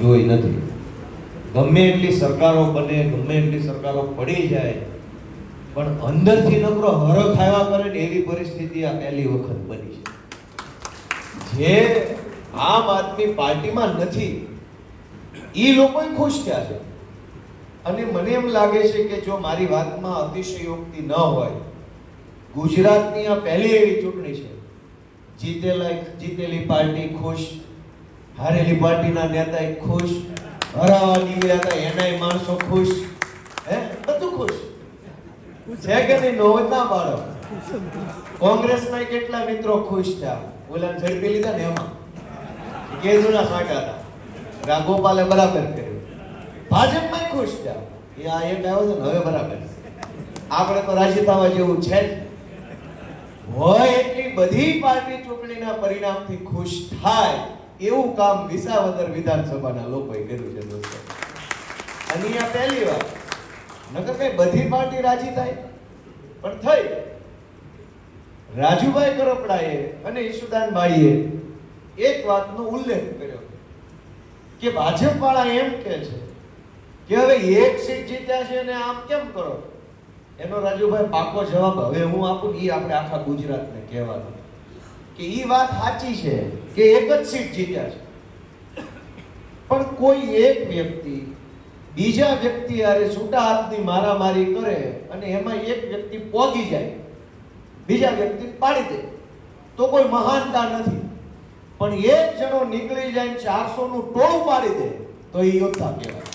જોઈ નથી. ગમે એટલી સરકારો બને, ગમે એટલી સરકારો પડી જાય, પણ અંદરથી નકરો હરો ખાવા કરે ને એવી પરિસ્થિતિ આ પહેલી વખત બની છે. જે આમ આદમી પાર્ટીમાં નથી એ લોકો ખુશ થયા છે. અને મને એમ લાગે છે કે જો મારી વાતમાં અતિશયોક્તિ ન હોય, ગુજરાતની આ પહેલી એવી ચૂંટણી છે, જીતેલા, જીતેલી પાર્ટી ખુશ હારેલી પાર્ટીના નેતા ખુશ, હરાવા નીકળ્યા હતા, એનાય માણસો ખુશ. હે? બધું ખુશ. છે કે નહીં? નોંધના બાળો કોંગ્રેસના કેટલા મિત્રો ખુશ થયા? ઓલા ઝડપી લીધા ને એમાં. કેજુના સાટા હતા. રાગોપાલે બરાબર કર્યું. ભાજપમાં ખુશ થયા. એ આ એક આવ્યો છે ને, હવે બરાબર. આપણે તો રાજીતાવા જેવું છે જ. હોય એટલી બધી પાર્ટી ચૂંટણીના પરિણામથી ખુશ થાય. એવું કામ વિસાવદર વિધાનસભાના લોકોએ કર્યું છે દોસ્તો. અને આ પહેલી વાર નકર કઈ બધી પાર્ટી રાજી થાય, પણ થઈ. રાજુભાઈ કરપડાએ અને ઈશુદાનભાઈએ એક વાતનો ઉલ્લેખ કર્યો કે ભાજપ વાળા એમ કે છે કે હવે એક સીટ જીત્યા છે અને આમ કેમ કરો? એનો રાજુભાઈ પાકો જવાબ હવે હું આપું એ આપણે આખા ગુજરાતને કહેવાનું. કે એ વાત સાચી છે કે એક જ સીટ જીત્યા છે. પણ કોઈ એક વ્યક્તિ બીજા વ્યક્તિ હારે છૂટા હાથની મારામારી કરે અને એમાં એક વ્યક્તિ પોગી જાય, બીજા વ્યક્તિ પાડી દે, તો કોઈ મહાનતા નથી. પણ એક જણો નીકળી જાય ચારસો નું ટોળું પાડી દે, તો એ યોદ્ધા કહેવાય.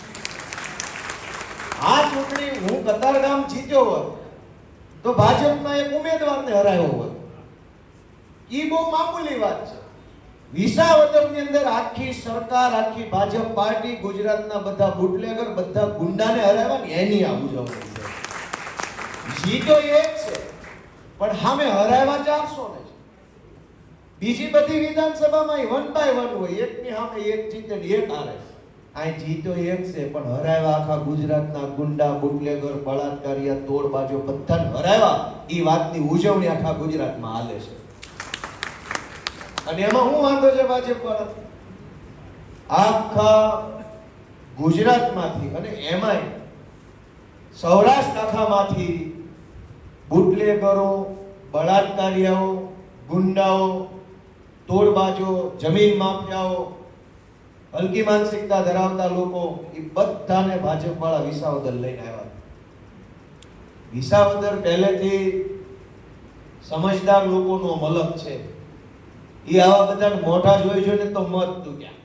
આ ચૂંટણી હું કતારગામ જીત્યો હોત, તો ભાજપના એક ઉમેદવારને હરાયો હોત. ઈ બહુ મામૂલી વાત છે. વિસાવદરની અંદર આખી સરકાર, આખી ભાજપ પાર્ટી, ગુજરાતના બધા બુટલેગર, બધા ગુંડાને હરાવ્યા ને એની આ ઉજવણી છે. જી તો એક છે, પણ સામે હરાવ્યા ચારસો ને બીજી બધી વિધાનસભામાં વન બાય વન હોય, એકની સામે એક જીતે ને એક હારે. આ જીતો એક છે, પણ હરાવ્યા આખા ગુજરાતના ગુંડા, બુટલેગર બળાત્કારિયા તોડબાજો બધાને હરાવ્યા એ વાતની ઉજવણી આખા ગુજરાતમાં હાલે છે. અને એમાં હું વાંધો છે ભાજપ વાળા આખા ગુજરાતમાંથી અને એમાંય સૌરાષ્ટ્ર આખામાંથી બુટલેગરો બળાત્કારીઓ ગુંડાઓ, તોડબાજો, જમીન માફિયાઓ, હલકી માનસિકતા ધરાવતા લોકો એ બધાને ભાજપ વાળા વિસાવદર લઈને આવ્યા વિસાવદર પહેલેથી સમજદાર લોકોનો મલક છે. એ આવા બધા મોઢા જોઈ જોઈને તો મત તું ક્યાં?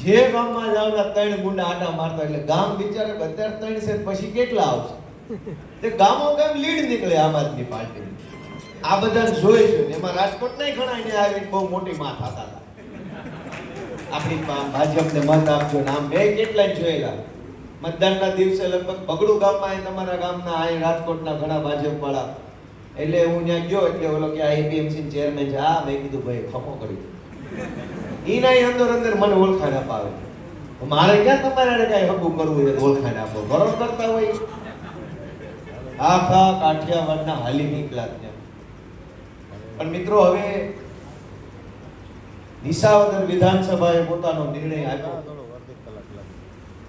જે ગામમાં જાવ ત્રણ ગુંડા આટા મારતા એટલે ગામ વિચારે અત્યારે ત્રણ છે પછી કેટલા આવશે? તે ગામો ગામ લીડ નીકળે આમ આદમી પાર્ટી આ બધા જોઈ છે એમાં રાજકોટ નહીં ઘણા અહીંયા આવી બહુ મોટી માં હતા. આપણી ભાજપને મત આપજો ને આમ મેં કેટલા જોયેલા. મતદાનના દિવસે લગભગ બગડું ગામમાં તમારા ગામના આ રાજકોટના ઘણા ભાજપ વાળા એટલે હું ત્યાં ગયો એટલે ઓલો કે આઈપીએમસી ચેરમેન છે આ મેં કીધું, ભાઈ, ખમો કરી ઈ એના અંદર અંદર મને ઓળખાણ અપાવે. મારે ક્યાં તમારે કઈ હકું કરવું છે? ઓળખાણ આપો. બરોબર કરતા હોય. આખા કાઠિયાવાડના હાલી નીકળ્યા ત્યાં. પણ મિત્રો, હવે નિશાવદર વિધાનસભાએ પોતાનો નિર્ણય આપ્યો.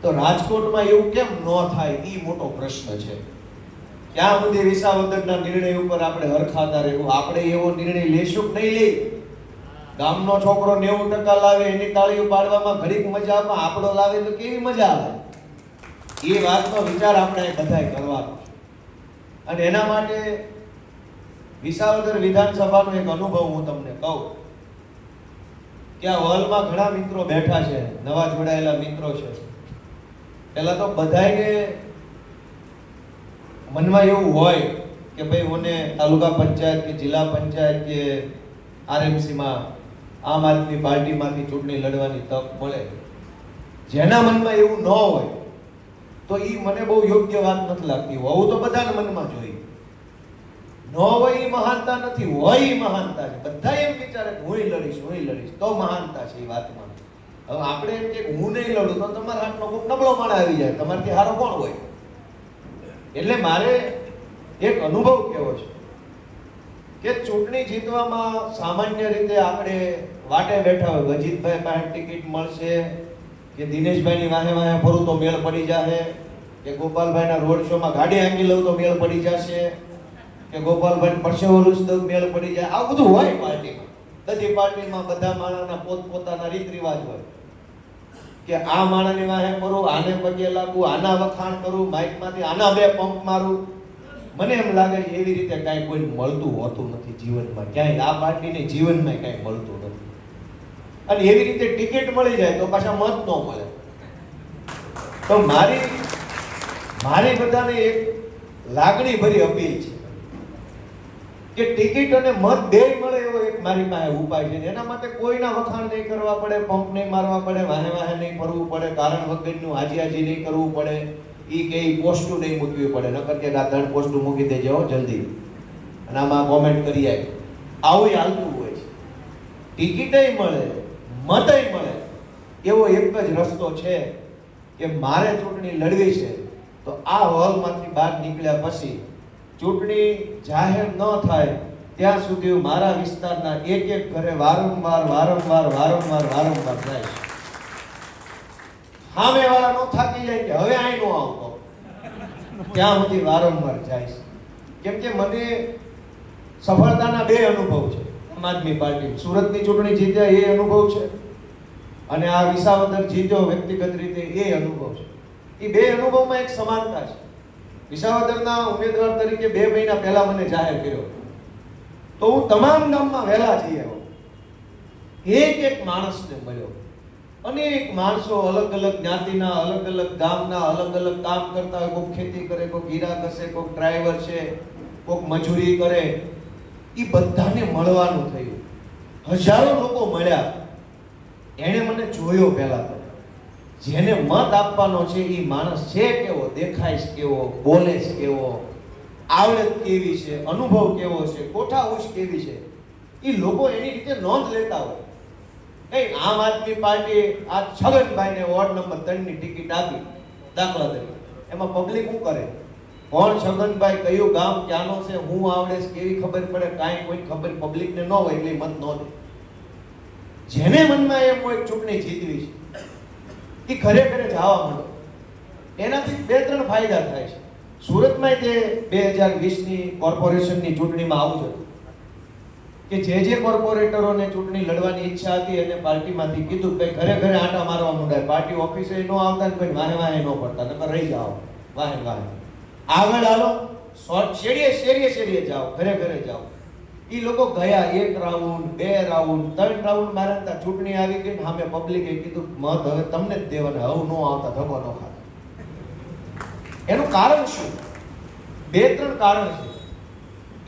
તો રાજકોટમાં એવું કેમ ન થાય? એ મોટો પ્રશ્ન છે. ક્યાં સુધી વિસાવદરના નિર્ણય ઉપર આપણે હરખાતા રહેવું, આપણે એવો નિર્ણય લેશું નહીં લઈ ગામનો છોકરો નેવું ટકા લાવે, એની તાળીઓ પાડવામાં ઘડીક મજા આવે આપણો લાવે તો કેવી મજા આવે? એ વાતનો વિચાર આપણે બધાએ કરવાનો અને એના માટે વિસાવદર વિધાનસભાનો એક અનુભવ હું તમને કહું. કે આ હોલમાં ઘણા મિત્રો બેઠા છે, નવા જોડાયેલા મિત્રો છે. પહેલાં તો બધાયને મનમાં એવું હોય કે ભાઈ મને તાલુકા પંચાયત કે જિલ્લા પંચાયત કે આરએમસીમાં આમ આદમી પાર્ટીમાંથી ચૂંટણી લડવાની તક મળે. જેના મનમાં એવું ન હોય, તો એ મને બહુ યોગ્ય વાત નથી લાગતી. હોવું તો બધાના મનમાં જોઈએ ન હોય એ મહાનતા નથી, હોય એ મહાનતા છે. બધા એમ વિચારે હું લડીશ હું લડીશ, તો મહાનતા છે એ વાતમાં. હવે આપણે એમ કે હું નહીં લડું તો તમારા હાથનો ખૂબ નબળો માણસ આવી જાય. તમારાથી હારો કોણ હોય? એટલે મારે એક અનુભવ કેવો છે? કે ચૂંટણી જીતવામાં સામાન્ય રીતે આપણે વાટે બેઠા હોય અજીતભાઈ પાસે ટિકિટ મળશે, કે દિનેશભાઈની વાહે વાહે ફરું તો મેળ પડી જશે કે ગોપાલભાઈના રોડ શોમાં ગાડી આંકી લઉં તો મેળ પડી જશે, કે ગોપાલભાઈ પરસેવો દઉં મેળ પડી જાય. આ બધું હોય પાર્ટીમાં. બધી પાર્ટીમાં બધા માણસના પોતપોતાના રીત રિવાજ હોય. કે આ માણસની વાહે કરું આને પગે લાગુ, આના વખાણ કરું માઇકમાંથી આના બે પંપ મારું. મને એમ લાગે એવી રીતે કાંઈ કોઈ મળતું હોતું નથી જીવનમાં. ક્યાંય આ પાર્ટીને જીવનમાં કાંઈ મળતું નથી. અને એવી રીતે ટિકિટ મળી જાય તો પાછા મત ન મળે. તો મારી મારી બધાને એક લાગણી ભરી અપીલ છે. કે ટિકિટ અને મત બે મળે એવો એક મારી પાસે ઉપાય છે એના માટે કોઈના વખાણ નહીં કરવા પડે, પંપ નહીં મારવા પડે, વાહે વાહે નહીં ફરવું પડે, કારણ વગરનું હાજી હાજી નહીં કરવું પડે. એ કે ઈ પોસ્ટું નહીં મૂકવી પડે, નકર કે આ ત્રણ પોસ્ટું મૂકી દેજે હો જલ્દી. અને આમાં કોમેન્ટ કરી આવી આવું હાલતું હોય છે. ટિકિટય મળે, મતય મળે, એવો એક જ રસ્તો છે કે મારે ચૂંટણી લડવી છે, તો આ હોલમાંથી બહાર નીકળ્યા પછી ચૂંટણી જાહેર ન થાય, ત્યાં સુધી મારા વિસ્તારના એક એક ઘરે વારંવાર વારંવાર વારંવાર વારંવાર જાય સામે વાળા નો થાકી જાય કે હવે અહીં નો આવતો. ત્યાં સુધી વારંવાર જાય કેમ કે મને સફળતાના બે અનુભવ છે. આમ આદમી પાર્ટી સુરતની ચૂંટણી જીત્યા એ અનુભવ છે. અને આ વિસાવદર જીત્યો વ્યક્તિગત રીતે એ અનુભવ છે. એ બે અનુભવમાં એક સમાનતા છે. વિસાવદરના ઉમેદવાર તરીકે બે મહિના પહેલા મને જાહેર કર્યો તો હું તમામ ગામમાં વહેલા જઈ આવ્યો. એક એક માણસને મળ્યો. અનેક માણસો અલગ અલગ જ્ઞાતિના, અલગ અલગ ગામના, અલગ અલગ કામ કરતા હોય કોઈક ખેતી કરે કોઈક હીરા ઘસે કોઈક ડ્રાઈવર છે કોઈક મજૂરી કરે. એ બધાને મળવાનું થયું. હજારો લોકો મળ્યા. એણે મને જોયો પહેલા જેને મત આપવાનો છે એ માણસ છે કેવો, દેખાય છે કેવો, બોલે છે કેવો, આવડત કેવી છે, અનુભવ કેવો છે કોઠાઉશ કેવી છે, એ લોકો એની રીતે નોંધ લેતા હોય. એ આમ આદમી પાર્ટી આ છગનભાઈને વોર્ડ નંબર ત્રણની ટિકિટ આપી, દાખલા તરીકે. એમાં પબ્લિક શું કરે? કોણ છગનભાઈ કયું ગામ, ક્યાંનો છે, હું આવડે કેવી ખબર પડે, કાંઈ કોઈ ખબર પબ્લિકને ન હોય એટલે મત ન દે. જેને મનમાં એમ હોય ચૂંટણી જીતવી છે એ ઘરે ઘરે જવા મળે. એનાથી બે ત્રણ ફાયદા થાય છે. સુરતમાં તે બે હજાર વીસની કોર્પોરેશનની ચૂંટણીમાં આવું હતું કે જે જે કોર્પોરેટરોને ચૂંટણી લડવાની ઈચ્છા હતી એને પાર્ટીમાંથી કીધું કે ઘરે ઘરે આંટા મારવા માંડ્યા. પાર્ટી ઓફિસે ન આવતા ને ભાઈ વાહે વાહે ન પડતા. તમે રહી જાઓ. વાહે વાહે. આગળ આવો શેરીએ શેરીએ શેરીએ જાઓ. ઘરે ઘરે જાઓ. ઈ લોકો ગયા એક રાઉન્ડ બે રાઉન્ડ ત્રણ રાઉન્ડ મારે ત્યાં ચૂંટણી આવી ગઈ હામે પબ્લિકે કીધું, મત હવે તમને જ દેવાના હવે નો આવતા, ધક્કો ન ખાતા. એનું કારણ શું? બે ત્રણ કારણ છે.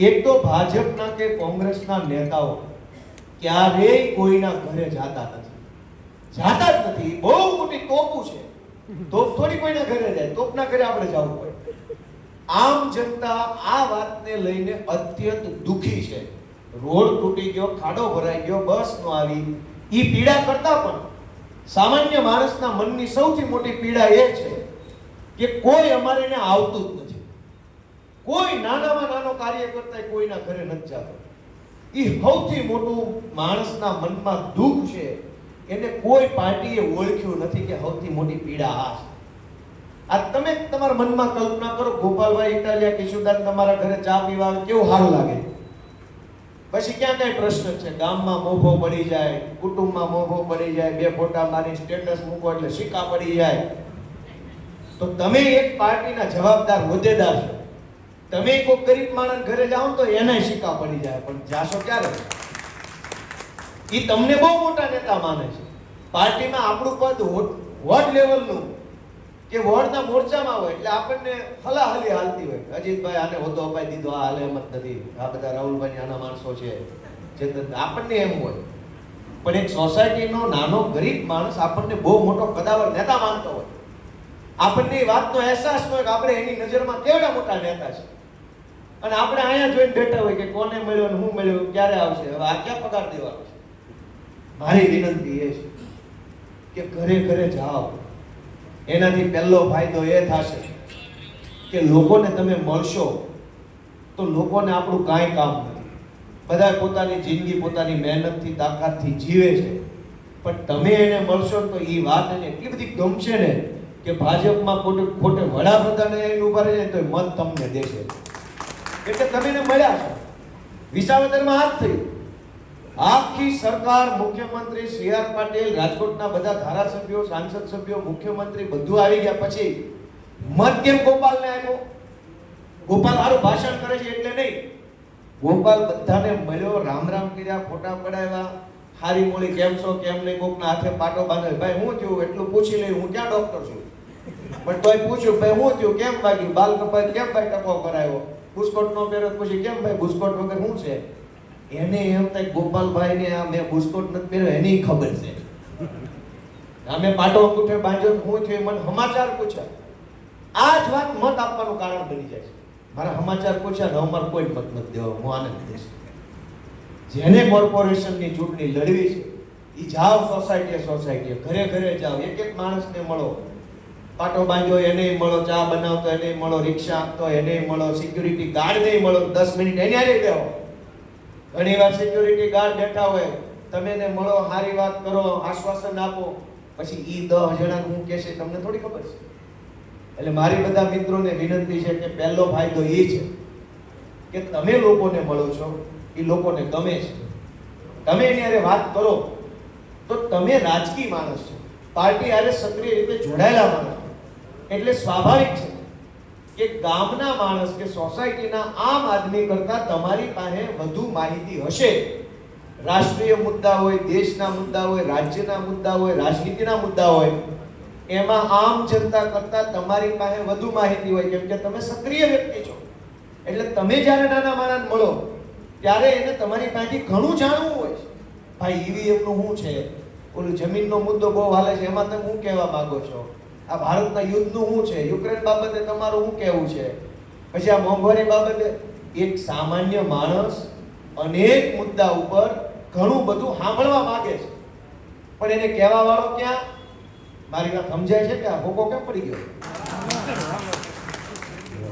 એક તો ભાજપના કે કોંગ્રેસના નેતાઓ ક્યારેય કોઈના ઘરે જાતા નથી. જાતા જ નથી. બહુ મોટી તોપું છે. તોપ થોડી કોઈના ઘરે જાય. તોપના ઘરે આપણે જવું પડે. આમ જનતા આ વાતને લઈને અત્યંત દુઃખી છે. રોડ તૂટી ગયો, ખાડો ભરાઈ ગયો, બસ નો આવી. એ પીડા કરતા પણ સામાન્ય માણસના મનની સૌથી મોટી પીડા એ છે કે કોઈ અમારે આવતું જ નથી. કોઈ નાનામાં નાનો કાર્ય કરતા કોઈના ઘરે નથી જતો. એ સૌથી મોટું માણસના મનમાં દુઃખ છે. એને કોઈ પાર્ટીએ ઓળખ્યું નથી કે સૌથી મોટી પીડા આ છે. આ તમે તમારા મનમાં કલ્પના કરો, ગોપાલભાઈ ઇટાલિયા કિશોરદાન તમારા ઘરે ચા પીવા આવે કેવું સારું લાગે? પછી ક્યાં કઈ પ્રશ્ન છે? ગામમાં મોભો પડી જાય, કુટુંબમાં મોભો પડી જાય, બે ફોટા મારી સ્ટેટસ મૂકો એટલે સિક્કા પડી જાય. તો તમે એક પાર્ટીના જવાબદાર હોદ્દેદાર છો. તમે કોઈ ગરીબ માણસ ઘરે જાઓ તો એનાય સિક્કા પડી જાય, પણ જાશો ક્યારે? એ તમને બહુ મોટા નેતા માને છે. પાર્ટીમાં આપણું પદ વોટ- લેવલનું કે વોર્ડના મોરચામાં હોય એટલે આપણને હલાહલી હાલતી હોય. અજીતભાઈ આને હોદ્દો અપાઈ દીધો, આ હાલે એમ જ નથી. આ બધા રાહુલભાઈ આના માણસો છે. જે આપણને એમ હોય. પણ એક સોસાયટીનો નાનો ગરીબ માણસ આપણને બહુ મોટો કદાવર નેતા માનતો હોય. આપણને એ વાતનો અહેસાસ હોય કે આપણે એની નજરમાં કેવડા મોટા નેતા છે. અને આપણે અહીંયા જોઈને બેઠા હોય કે કોને મળ્યો ને હું મળ્યો, ક્યારે આવશે? હવે આ ક્યાં પગાર દેવાનો છે? મારી વિનંતી એ છે કે ઘરે ઘરે જાઓ. એનાથી પહેલો ફાયદો એ થશે કે લોકોને તમે મળશો તો લોકોને આપણું કાંઈ કામ નથી. બધા પોતાની જિંદગી, પોતાની મહેનતથી, તાકાતથી જીવે છે. પણ તમે એને મળશો તો એ વાત એને એટલી બધી ગમશે ને કે ભાજપમાં ખોટે ખોટે વડાપ્રધાને એને ઊભા રહે તો મત તમને દેશે. એટલે તમે એને મળ્યા છો. વિસાવદરમાં હાથ થઈ. આખી સરકાર, મુખ્યમંત્રી સી આર પાટીલ, રાજકોટના બધા ધારાસભ્યો, સાંસદ સભ્યો, મુખ્યમંત્રી બધું આવી ગયા પછી મત કેમ ગોપાલને આપ્યો? ગોપાલ સારું ભાષણ કરે છે એટલે નહીં. ગોપાલ બધાને મળ્યો, રામ રામ કર્યા, ફોટા પડાવ્યા. હારી મોળી કેમ છો, કેમ નહીં, કોકના હાથે પાટો બાંધે ભાઈ, હું થયું? એટલું પૂછી લઈ હું ક્યાં ડોક્ટર છું? પણ તોય પૂછ્યું, ભાઈ, હું થયું? કેમ વાગ્યું? બાલ કપાય કેમ ભાઈ ટકો કરાયો? બુસ્કોટ નો પહેરો પૂછી કેમ ભાઈ? બુસ્કોટ વગર શું છે? એને એમ થાય ગોપાલભાઈ ને આ મેં બુસ્કોટ નથી પહેર્યો એની ખબર છે. અમે પાટો અંગૂઠે બાંધ્યો હું થયું મને સમાચાર પૂછ્યા. આ જ વાત મત આપવાનું કારણ બની જાય છે. મારા સમાચાર પૂછ્યા ને અમારે કોઈ મત નથી દેવા, હું આનંદ દઈશ જેને કોર્પોરેશનની ચૂંટણી લડવી છે એ જાઓ સોસાયટીએ સોસાયટીએ, ઘરે ઘરે જાઓ. એક એક માણસને મળો. પાટો બાંધ્યો એને મળો. ચા બનાવતો એને મળો. રિક્ષા આપતો એને મળો. સિક્યુરિટી ગાર્ડને મળો. દસ મિનિટ એને આવી બેહો. ઘણી વાર સિક્યુરિટી ગાર્ડ બેઠા હોય, તમે એને મળો સારી વાત કરો, આશ્વાસન આપો, પછી ઈ દસ જણા હું કહેશે, તમને થોડી ખબર છે? એટલે મારી બધા મિત્રોને વિનંતી છે કે પહેલો ફાયદો એ છે કે તમે લોકોને મળો છો, એ લોકોને ગમે છે. તમે એની હારે વાત કરો, તો તમે રાજકીય માણસ છો. પાર્ટી અરે સક્રિય રીતે જોડાયેલા માણસ એટલે સ્વાભાવિક છે કે ગામના માણસ કે સોસાયટીના આમ આદમી કરતા તમારી પાસે વધુ માહિતી હશે. રાષ્ટ્રીય મુદ્દા હોય, દેશના મુદ્દા હોય, રાજ્યના મુદ્દા હોય, રાજનીતિના મુદ્દા હોય, એમાં આમ જનતા કરતા તમારી પાસે વધુ માહિતી હોય. કેમ કે તમે સક્રિય વ્યક્તિ છો. એટલે તમે જ્યારે નાના માણસ મળો, ત્યારે એને તમારી પાસેથી ઘણું જાણવું હોય છે. ભાઈ ઈવીએમનું શું છે? ઓલું જમીનનો મુદ્દો બહુ હાલે છે. એમાં તમે શું કહેવા માંગો છો? આ ભારતના યુદ્ધનું શું છે? યુક્રેન બાબતે તમારું શું કહેવું છે? પછી આ મોંઘવારી બાબતે એક સામાન્ય માણસ અનેક મુદ્દા ઉપર ઘણું બધું સાંભળવા માંગે છે. પણ એને કહેવા વાળો ક્યાં? મારી વાત સમજાય છે કે આ ભોકો કેમ પડી ગયો?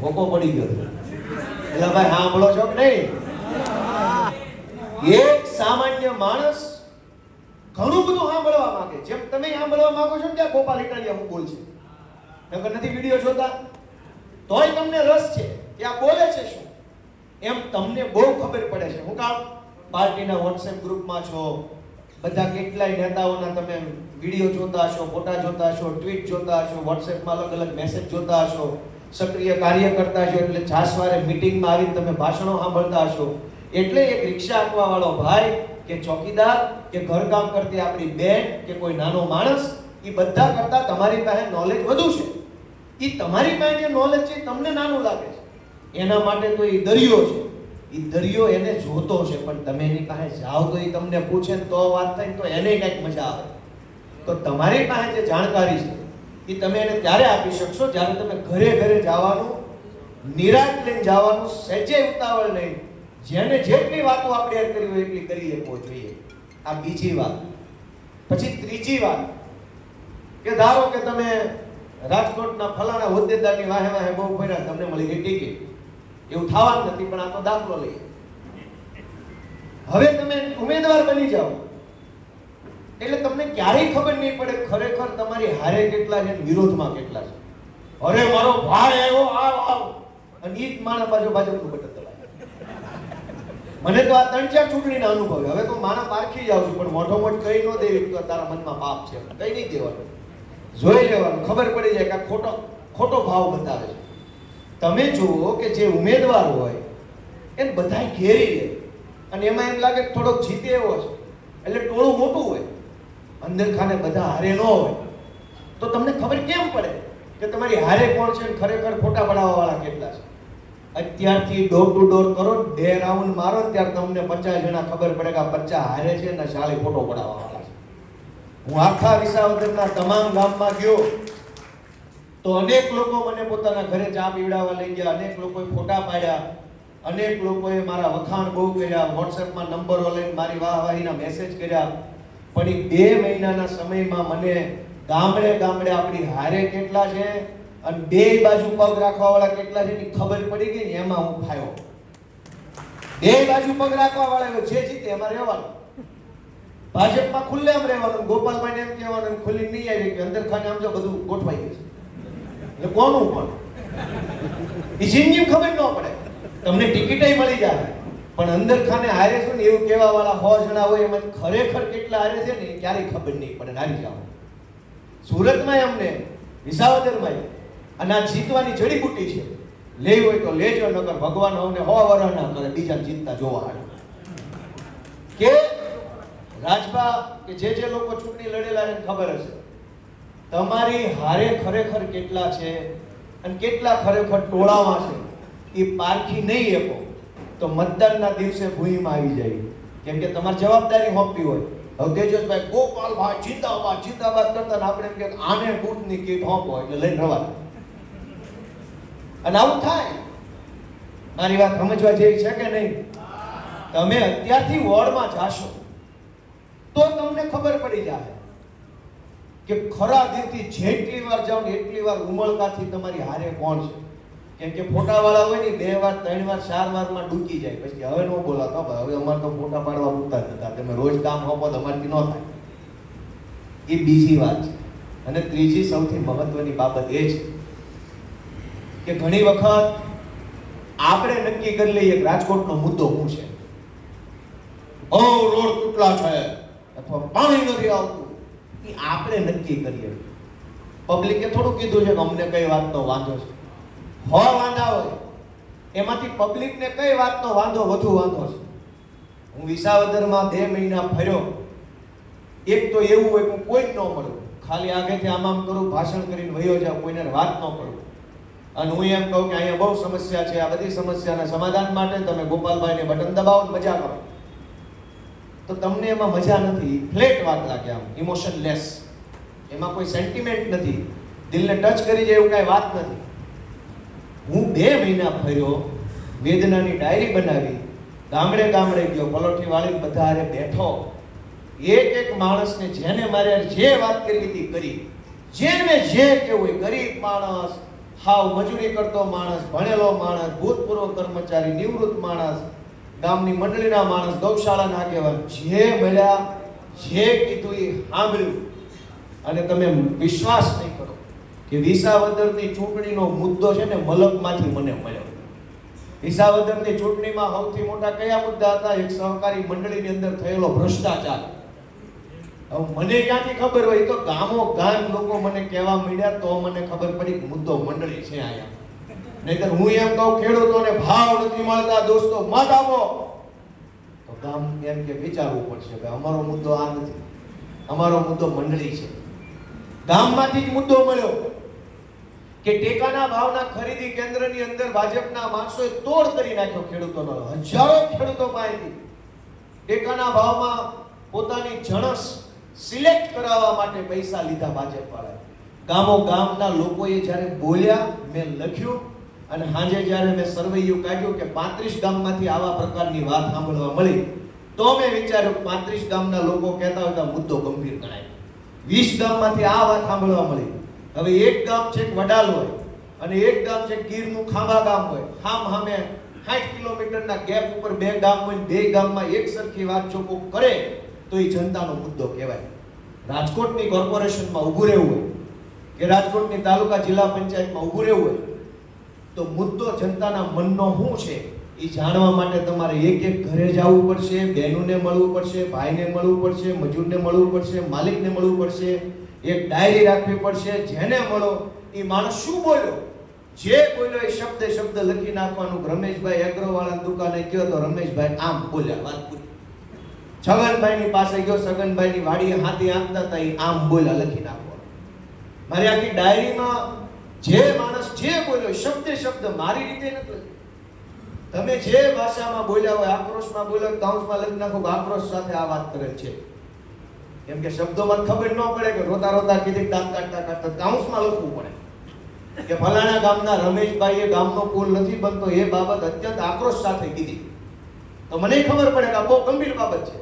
ભોકો પડી ગયો. એટલે ભાઈ સાંભળો છો કે નહીં? એક સામાન્ય માણસ ઘણું બધું સાંભળવા માંગે. જેમ તમે સાંભળવા માંગો છો ને ત્યાં ગોપાલ ઇટાલિયા હું બોલ છે. નકર નથી વીડિયો જોતા? તોય તમને રસ છે કે આ બોલે છે શું? એમ તમને બહુ ખબર પડે છે. હું કામ પાર્ટીના વોટ્સએપ ગ્રુપમાં છો. બધા કેટલાય નેતાઓના તમે વીડિયો જોતા હશો, ફોટા જોતા હશો ટ્વીટ જોતા હશો વોટ્સએપમાં અલગ અલગ મેસેજ જોતા હશો, સક્રિય કાર્ય કરતા હશો, એટલે છાસવારે મીટિંગમાં આવીને તમે ભાષણો સાંભળતા હશો. એટલે એક રિક્ષા આપવા વાળો ભાઈ કે ચોકીદાર, કે ઘરકામ કરતી આપણી બેન, કે કોઈ નાનો માણસ એ બધા કરતા તમારી પાસે નોલેજ વધુ છે. એ તમારી પાસે જે નોલેજ છે તમને નાનું લાગે છે. એના માટે તો એ દરિયો છે. એ દરિયો એને જોતો છે, પણ તમે એની પાસે જાઓ તો એ તમને પૂછે તો વાત થાય તો એને કંઈક મજા આવે. તો તમારી પાસે જે જાણકારી છે એ તમે એને ત્યારે આપી શકશો જ્યારે તમે ઘરે ઘરે જવાનું, નિરાશ લઈને જવાનું, સહેજે ઉતાવળ નહીં. જેને જેટલી વાતો આપણે એડ કરી હોય એટલી કરી શકવો જોઈએ. આ બીજી વાત. પછી ત્રીજી વાત કે ધારો કે તમે રાજકોટના ફલાણા હોદ્દેદારની વાહે વાહે બહુ ફર્યા તમને મળી ગઈ ટિકિટ. એવું થવાનું નથી, પણ આ તો દાખલો લઈએ. હવે તમે ઉમેદવાર બની જાઓ. એટલે તમને ક્યારેય ખબર નહીં પડે ખરેખર તમારી હારે કેટલા છે વિરોધમાં કેટલા છે. અરે મારો ભાઈ આવ્યો, આવ આવ. અને ઈ જ માણસ બાજુ બાજુનું બટન મને તો આ ત્રણ ચાર ચૂંટણીના અનુભવ હવે તો માણા પારખી જાઉં છું, પણ મોઢો મોટ કહી ન દેવી તો તારા મનમાં પાપ છે કઈ નહીં દેવાનું જોઈ લેવાનું. ખબર પડી જાય કે આ ખોટો ખોટો ભાવ બતાવે છે. તમે જુઓ કે જે ઉમેદવાર હોય, એને બધાય ઘેરી લે. અને એમાં એમ લાગે થોડોક જીતે એવો છે. એટલે ટોળું મોટું હોય. અંદર ખાને બધા હારે ન હોય. તો તમને ખબર કેમ પડે કે તમારી હારે કોણ છે ખરેખર ખોટા પડાવવા વાળા કેટલા છે? અત્યારથી ડોર ટુ ડોર કરો, બે રાઉન્ડ મારો, ત્યારે તમને પચાસ જણા ખબર પડે કે પચાસ હારે છે ને શાળી ફોટો પડાવવાના છે. હું આખા વિસાવદરના તમામ ગામમાં ગયો. તો અનેક લોકો મને પોતાના ઘરે ચા પીવડાવવા લઈ ગયા, અનેક લોકોએ ફોટા પાડ્યા, અનેક લોકોએ મારા વખાણ બહુ કર્યા વોટ્સએપમાં નંબરો લઈને મારી વાહવાહીના મેસેજ કર્યા. પણ એ બે મહિનાના સમયમાં મને ગામડે ગામડે આપણી હારે કેટલા છે? અને બે બાજુ પગ રાખવા વાળા કેટલા છે એની ખબર પડી ગઈ ને એમાં હું ખાયો બે બાજુ પગ રાખવા વાળા જે જીતે એમાં રહેવાનું. ભાજપમાં ખુલ્લે આમ રહેવાનું ગોપાલભાઈને એમ કહેવાનું ખુલ્લી નહીં આવી કે અંદર ખાને આમ જો બધું ગોઠવાઈ ગયું છે. એટલે કોનું પણ? એ જિંદગી ખબર ન પડે. તમને ટિકિટય મળી જાય. પણ અંદર ખાને હારે છે ને એવું કહેવા વાળા હો જણા હોય એમાં ખરેખર કેટલા હારે છે ને ક્યારેય ખબર નહીં પડે. હારી જાઓ. સુરતમાં અમને વિસાવદરમાં અને આ જીતવાની જડીબુટ્ટી છે. લેવી હોય તો લેજો નગર ભગવાન અમને હો વરહ ના કરે બીજા જીતતા જોવા કે રાજભા કે જે જે લોકો ચૂંટણી લડેલા એને ખબર હશે? તમારી હારે ખરેખર કેટલા છે અને કેટલા ખરેખર ટોળામાં છે? એ પારખી નહીં એકો તો મતદાનના દિવસે ભૂમિમાં આવી જાય. કેમ કે તમારી જવાબદારી સોંપી હોય. હવે તેજસભાઈ, ગોપાલભાઈ, જિંદાબાદ જિંદાબાદ કરતા આપણે એમ કે આને બૂથની કીટ સોંપો એટલે લઈને રવા દો. અને આવું થાય. મારી વાત સમજવા જેવી છે કે નહીં? તમે અત્યારથી વોર્ડમાં જાશો, તો તમને ખબર પડી જાય કે ખરા દિલથી જેટલી વાર જાઓ એટલી વાર ઉમળકાથી તમારી હારે કોણ છે? કેમ કે ફોટા વાળા હોય ને, બે વાર, ત્રણ વાર, ચાર વારમાં ડૂકી જાય. પછી હવે નો બોલાતો હવે અમારે તો ફોટા પાડવા મૂકતા હતા. તમે રોજ કામ આપો તો અમારથી ન થાય. એ બીજી વાત છે. અને ત્રીજી સૌથી મહત્વની બાબત એ છે કે ઘણી વખત આપણે નક્કી કરી લઈએ કે રાજકોટનો મુદ્દો શું છે. ઓ રોડ તૂટલા છે. અથવા પાણી નથી આવતું. એ આપણે નક્કી કરીએ. પબ્લિકે થોડું કીધું છે કે અમને કઈ વાતનો વાંધો છે. હો વાંધા હોય. એમાંથી પબ્લિકને કઈ વાતનો વાંધો વધુ વાંધો છે? હું વિસાવદરમાં બે મહિના ફર્યો. એક તો એવું હોય હું કોઈ ન મળું. ખાલી આગળથી આમ આમ કરું ભાષણ કરીને વયો જાઉં કોઈને વાત ન કરું. અને હું એમ કહું કે અહીંયા બહુ સમસ્યા છે, આ બધી સમસ્યાના સમાધાન માટે તમે ગોપાલભાઈને બટન દબાવો મજા કરો. તો તમને એમાં મજા નથી, ફ્લેટ વાત લાગે આમ, ઇમોશનલેસ. એમાં કોઈ સેન્ટિમેન્ટ નથી, દિલને ટચ કરી જાય એવું કાંઈ વાત નથી. હું બે મહિના ફર્યો, વેદનાની ડાયરી બનાવી, ગામડે ગામડે ગયો પલોઠી વાળી બધા બેઠો. એક એક માણસને જેને મારે જે વાત કરી હતી, કરી. જેને જે કેવું ગરીબ માણસ હાવ મજૂરી કરતો માણસ, ભણેલો માણસ, ભૂતપૂર્વ કર્મચારી, નિવૃત્ત માણસ, ગામની મંડળીના માણસ ગૌશાળાના આગેવાન જે મળ્યા, જે કીધું એ સાંભળ્યું. અને તમે વિશ્વાસ નહીં કરો કે વિસાવદરની ચૂંટણીનો મુદ્દો છે ને મલકમાંથી મને મળ્યો. વિસાવદરની ચૂંટણીમાં સૌથી મોટા કયા મુદ્દા હતા? એક સહકારી મંડળીની અંદર થયેલો ભ્રષ્ટાચાર. હવે મને ક્યાંથી ખબર હોય? તો ગામો ગામ લોકો મને કહેવા મળ્યા તો મને ખબર પડી કે મુદ્દો મંડળી છે અહીંયા. નહીતર હું એમ કહું, ખેડૂતોને ભાવ નથી મળતા, દોસ્તો, મત આપો. તો ગામ એમ કે વિચારવું પડશે કે અમારો મુદ્દો આ નથી. અમારો મુદ્દો મંડળી છે. ગામમાંથી જ મુદ્દો મળ્યો કે ટેકાના ભાવના ખરીદી કેન્દ્રની અંદર ભાજપના માણસોએ તોડ કરી નાખ્યો ખેડૂતોનો. હજારો ખેડૂતો પાસેથી ટેકાના ભાવમાં પોતાની જણસ સિલેક્ટ કરાવવા માટે પૈસા લીધા ભાજપ વાળાએ ગામો ગામના લોકોએ જ્યારે બોલ્યા, મેં લખ્યું, અને સાંજે જ્યારે મેં સર્વૈયું કાઢ્યું કે પાંત્રીસ ગામમાંથી આવા પ્રકારની વાત સાંભળવા મળી, તો મેં વિચાર્યું પાંત્રીસ ગામના લોકો કહેતા હોય તો મુદ્દો ગંભીર ગણાય. વીસ ગામમાંથી આ વાત સાંભળવા મળી. હવે એક ગામ છે વડાલ હોય, અને એક ગામ છે ગીરનું ખાંભા ગામ હોય. ખામ હામે સાઠ કિલોમીટરના ગેપ ઉપર બે ગામ હોય બે ગામમાં એક સરખી વાત ચોખ્ખું કરે તો એ જનતાનો મુદ્દો કહેવાય. રાજકોટની કોર્પોરેશનમાં ઊભું રહેવું હોય, કે રાજકોટની તાલુકા જિલ્લા પંચાયતમાં ઊભું રહેવું હોય, તો મુદ્દો જનતાના મનનો શું છે એ જાણવા માટે તમારે એક એક ઘરે જવું પડશે, બહેનોને મળવું પડશે, ભાઈને મળવું પડશે, મજૂરને મળવું પડશે, માલિકને મળવું પડશે, એક ડાયરી રાખવી પડશે, જેને મળો, એ માણસ શું બોલ્યો? જે બોલ્યો એ શબ્દે શબ્દ લખી નાખવાનું. રમેશભાઈ અગ્રવાળા દુકાને ગયો તો રમેશભાઈ આમ બોલ્યા, વાત પૂરી. છગનભાઈની પાસે ગયો છગનભાઈની વાડીએ હાથી આંતા હતા એ આમ બોલ્યા લખી નાખો. મારી આખી ડાયરીમાં જે માણસ જે બોલ્યો, શબ્દે શબ્દ મારી રીતે નથી. તમે જે ભાષામાં બોલ્યા હોય, આક્રોશમાં બોલ્યા કાઉન્સમાં લખી નાખો આક્રોશ સાથે આ વાત કરે છે. કેમ કે શબ્દોમાં ખબર ન પડે કે રોતા રોતા કીધી દાંત કાઢતા કાઢતા કાઉન્સમાં લખવું પડે. કે ફલાણા ગામના રમેશભાઈએ ગામનો પુલ નથી બનતો, એ બાબત અત્યંત આક્રોશ સાથે કીધી. તો મને ખબર પડે કે આ બહુ ગંભીર બાબત છે.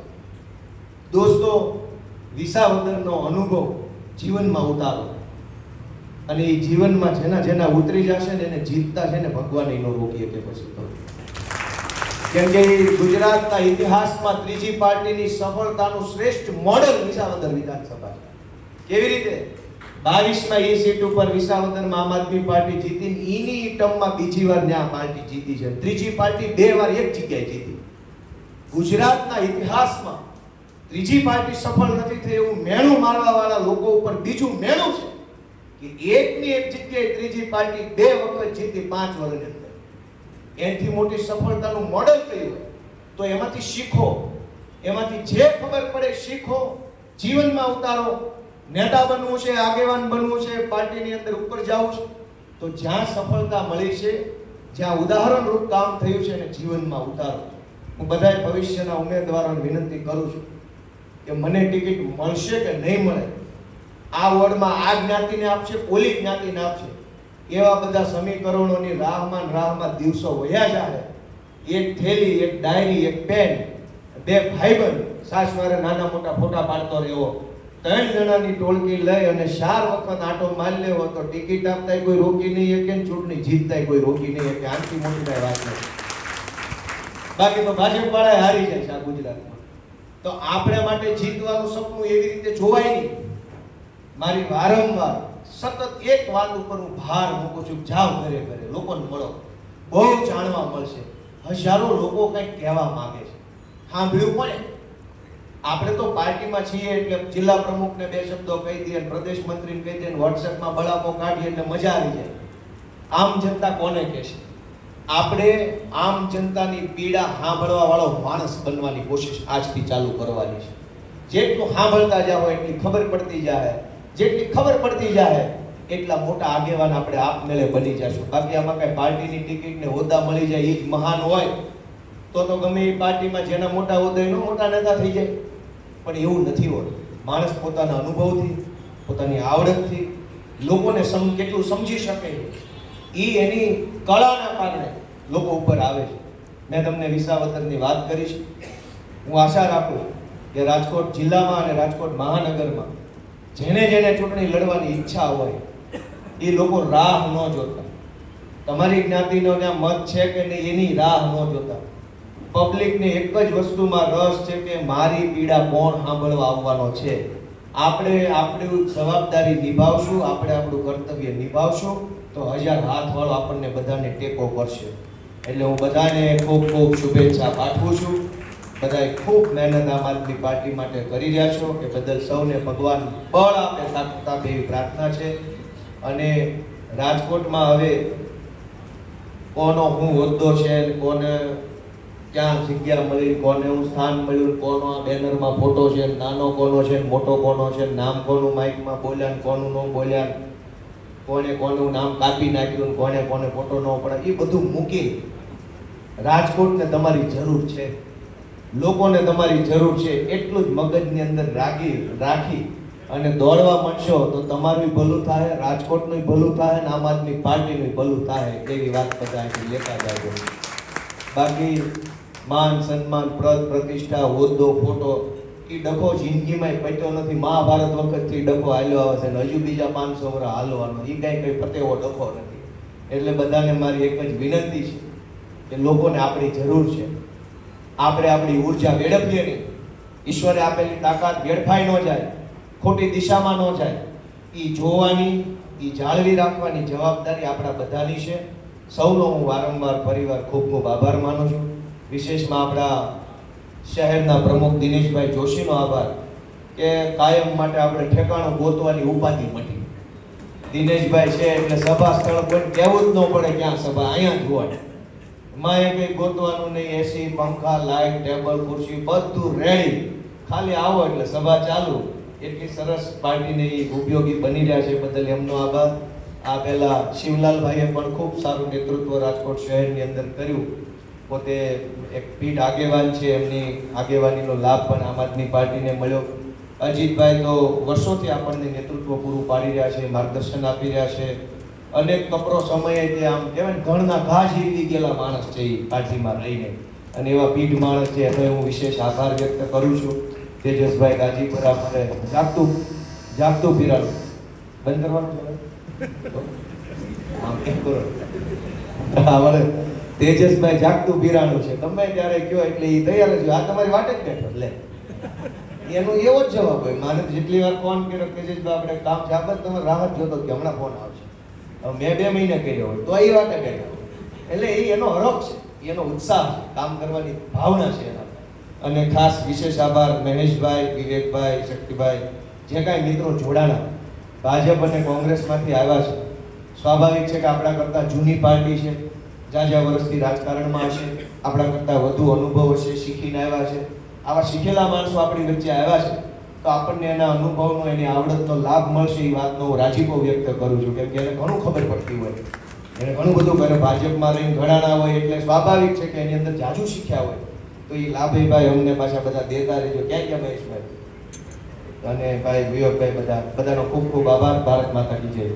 દોસ્તો, વિસાવદરનો અનુભવ જીવનમાં ઉતારો. અને એ જીવનમાં જેના જેના ઉતરી જશે ને એને જીતતા છે ને ભગવાન એનો રોકીએ કે પછી તો. કેમ કે ગુજરાતના ઇતિહાસમાં ત્રીજી પાર્ટીની સફળતાનું શ્રેષ્ઠ મોડલ વિસાવદર વિધાનસભા છે. કેવી રીતે? બાવીસમાં એ સીટ ઉપર વિસાવદરમાં આમ આદમી પાર્ટી જીતી એની ટર્મમાં બીજી વાર ત્યાં પાર્ટી જીતી છે. ત્રીજી પાર્ટી બે વાર એક જગ્યાએ જીતી. ગુજરાતના ઇતિહાસમાં ત્રીજી પાર્ટી સફળ નથી થઈ એવું મેણું મારવા વાળા લોકો ઉપર બીજું મેણું છે કે એકની એક જગ્યાએ ત્રીજી પાર્ટી બે વખત જીતી પાંચ વર્ષની અંદર. એનાથી મોટી સફળતાનું મોડેલ કયું હોય? તો એમાંથી શીખો. એમાંથી જે ખબર પડે શીખો. જીવનમાં ઉતારો. નેતા બનવું છે, આગેવાન બનવું છે, પાર્ટીની અંદર ઉપર જવું છે. તો જ્યાં સફળતા મળી છે, જ્યાં ઉદાહરણરૂપ કામ થયું છે એને જીવનમાં ઉતારો. હું બધાય ભવિષ્યના ઉમેદવારોને વિનંતી કરું છું. કે મને ટિકિટ મળશે કે નહીં મળે? આ વોર્ડમાં આ જ્ઞાતિને આપશે, ઓલી જ્ઞાતિને આપશે. એવા બધા સમીકરણોની રાહમાં રાહમાં દિવસો વયા જાય. એક થેલી, એક ડાયરી, એક પેન, બે ભાઈબંધ, સાસવારે નાના મોટા ફોટા પાડતો રહ્યો. ત્રણ જણાની ટોળકી લઈ અને ચાર વખત આટો મારી લેવો તો ટિકિટ આપતા કોઈ રોકી નહીં કે ચૂંટણી જીતતા કોઈ રોકી નહીં કે આનથી મોટી કઈ વાત નથી. બાકી તો ભાજપ વાળા હારી જાય છે આ ગુજરાતમાં. તો આપણા માટે જીતવાનું સપનું એવી રીતે જોવાય નહીં. મારી વારંવાર સતત એક વાત ઉપર હું ભાર મૂકું છું જાવ ઘરે ઘરે, લોકોને મળો. બહુ જાણવા મળશે. હજારો લોકો કંઈક કહેવા માગે છે. સાંભળ્યું પણ આપણે તો પાર્ટીમાં છીએ એટલે જિલ્લા પ્રમુખને બે શબ્દો કહી દઈએ પ્રદેશ મંત્રીને કહી દઈએ વોટ્સએપમાં બળાપો કાઢીએ એટલે મજા આવી જાય. આમ જનતા કોને કહેશે? આપણે આમ જનતાની પીડા સાંભળવા વાળો માણસ બનવાની કોશિશ આજથી ચાલુ કરવાની છે. જેટલું સાંભળતા જાઓ એટલી ખબર પડતી જાય. જેટલી ખબર પડતી જાય, એટલા મોટા આગેવાન આપણે આપમેળે બની જશું. બાકી આમાં કઈ પાર્ટીની ટિકિટ ને હોદ્દા મળી જાય એ જ મહાન હોય, તો તો ગમે એ પાર્ટીમાં જેના મોટા હોદ્દા એનો મોટા નેતા થઈ જાય. પણ એવું નથી હોતું. માણસ પોતાના અનુભવથી, પોતાની આવડતથી, લોકોને સમ, કેટલું સમજી શકે. એ એની કળાના કારણે લોકો ઉપર આવે છે. મેં તમને વિસાવતરની વાત કરી છે. હું આશા રાખું કે રાજકોટ જિલ્લામાં અને રાજકોટ મહાનગરમાં જેને જેને ચૂંટણી લડવાની ઈચ્છા હોય એ લોકો રાહ ન જોતા. તમારી જ્ઞાતિનો ત્યાં મત છે કે નહીં, એની રાહ ન જોતા. પબ્લિકને એક જ વસ્તુમાં રસ છે કે મારી પીડા કોણ સાંભળવા આવવાનો છે. આપણે આપણી જવાબદારી નિભાવશું, આપણે આપણું કર્તવ્ય નિભાવશું. તો હજાર હાથ વાળો આપણને બધાને ટેકો કરશે. એટલે હું બધાને ખૂબ ખૂબ શુભેચ્છા પાઠવું છું. બધાએ ખૂબ મહેનત આમ આદમી પાર્ટી માટે કરી રહ્યા છો. એ બદલ સૌને ભગવાન બળ આપે આપે એવી પ્રાર્થના છે. અને રાજકોટમાં હવે કોનો હું હોદ્દો છે કોને ક્યાં જગ્યા મળી, કોને હું સ્થાન મળ્યું કોનો આ બેનરમાં ફોટો છે નાનો કોનો છે મોટો કોનો છે નામ કોનું, માઇકમાં બોલ્યા કોનું ન બોલ્યા કોને કોનું નામ કાપી નાખ્યું કોને કોને ફોટો ન પડે એ બધું મૂકી રાજકોટને તમારી જરૂર છે. લોકોને તમારી જરૂર છે. એટલું જ મગજની અંદર રાખી રાખી અને દોડવા માંડશો તો તમારું ભલું થાય, રાજકોટનું ભલું થાય અને આમ આદમી પાર્ટીનું ભલું થાય, એવી વાત બધા લેતા જાજો. બાકી માન, સન્માન પ્રદ પ્રતિષ્ઠા, હોદ્દો, ફોટો એ ડખો જિંદગીમાં પટ્યો નથી. મહાભારત વખતથી ડખો હાલ્યો આવે છે અને હજુ બીજા પાંચસો વર્ષ હાલવાનો. એ કાંઈ કંઈ પતેવો ડખો નથી. એટલે બધાને મારી એક જ વિનંતી છે કે લોકોને આપણી જરૂર છે. આપણે આપણી ઊર્જા વેડફીએ નહીં. ઈશ્વરે આપેલી તાકાત વેડફાઈ ન જાય, ખોટી દિશામાં ન જાય. એ જોવાની એ જાળવી રાખવાની જવાબદારી આપણા બધાની છે. સૌનો હું વારંવાર પરિવાર ખૂબ ખૂબ આભાર માનું છું. વિશેષમાં આપણા શહેરના પ્રમુખ દિનેશભાઈ જોશીનો આભાર કે કાયમ માટે આપણે ઠેકાણું ગોતવાની ઉપાધિ મળી દિનેશભાઈ છે એટલે સભા સ્થળ કોઈ કહેવું જ ન પડે ક્યાં સભા, અહીંયા જ હોય. એમાં એ કંઈ ગોતવાનું નહીં એસી પંખા લાઇટ ટેબલ, ખુરશી બધું રેડી ખાલી આવો એટલે સભા ચાલુ. એટલી સરસ પાર્ટીને એ ઉપયોગી બની રહ્યા છે બદલ એમનો આભાર. આ પહેલાં શિવલાલભાઈએ પણ ખૂબ સારું નેતૃત્વ રાજકોટ શહેરની અંદર કર્યું. પોતે એક પીઠ આગેવાન છે, એમની આગેવાનીનો લાભ પણ આમ આદમી પાર્ટીને મળ્યો. અજીતભાઈ તો વર્ષોથી આપણને નેતૃત્વ પૂરું પાડી રહ્યા છે, માર્ગદર્શન આપી રહ્યા છે. અનેક કપરો સમયે તે આમ કહેવાય ને, ઘણના ઘા જીવી ગયેલા માણસ છે એ પાર્ટીમાં રહીને. અને એવા પીઢ માણસ છે, એનો હું વિશેષ આભાર વ્યક્ત કરું છું. તેજસભાઈ પર આપણે જાગતું જાગતું પીરાડું બંધ કરવાનું આમ કેમ કરો. તેજસભાઈ જાગતું બિરાણું છે. તમે ત્યારે કયો એટલે એ તૈયાર જ આ તમારી વાટે જ બેઠો લે. એનો એવો જ જવાબ હોય. મારે જેટલી વાર ફોન કર્યો તેજસભાઈ, આપણે કામ છે. આ બસ તમે રાહત જોતો કે હમણાં ફોન આવશે. મેં બે મહિને કર્યો હોય, તો એ વાટે બેઠો. એટલે એ એનો હરખ છે. એનો ઉત્સાહ છે. કામ કરવાની ભાવના છે એના. અને ખાસ વિશેષ આભાર મહેશભાઈ, વિવેકભાઈ, શક્તિભાઈ, જે કાંઈ મિત્રો જોડાણા. ભાજપ અને કોંગ્રેસમાંથી આવ્યા છે. સ્વાભાવિક છે કે આપણા કરતાં જૂની પાર્ટી છે. જ્યાં જ્યાં વર્ષથી રાજકારણમાં હશે. આપણા કરતાં વધુ અનુભવ હશે, શીખીને આવ્યા છે. આવા શીખેલા માણસો આપણી વચ્ચે આવ્યા છે. તો આપણને એના અનુભવનો, એની આવડતનો લાભ મળશે એ વાતનો હું રાજીપો વ્યક્ત કરું છું. કેમ કે એને ઘણું ખબર પડતી હોય. એને ઘણું બધું કરે ભાજપમાં રહીને ઘણાના હોય એટલે સ્વાભાવિક છે કે એની અંદર જાજુ શીખ્યા હોય. તો એ લાભેભાઈ અમને પાછા બધા દેતા રહેજો. ક્યાં ક્યાં મહેશભાઈ અને ભાઈ વિયોગભાઈ બધા. બધાનો ખૂબ ખૂબ આભાર. ભારત માતા કી જય.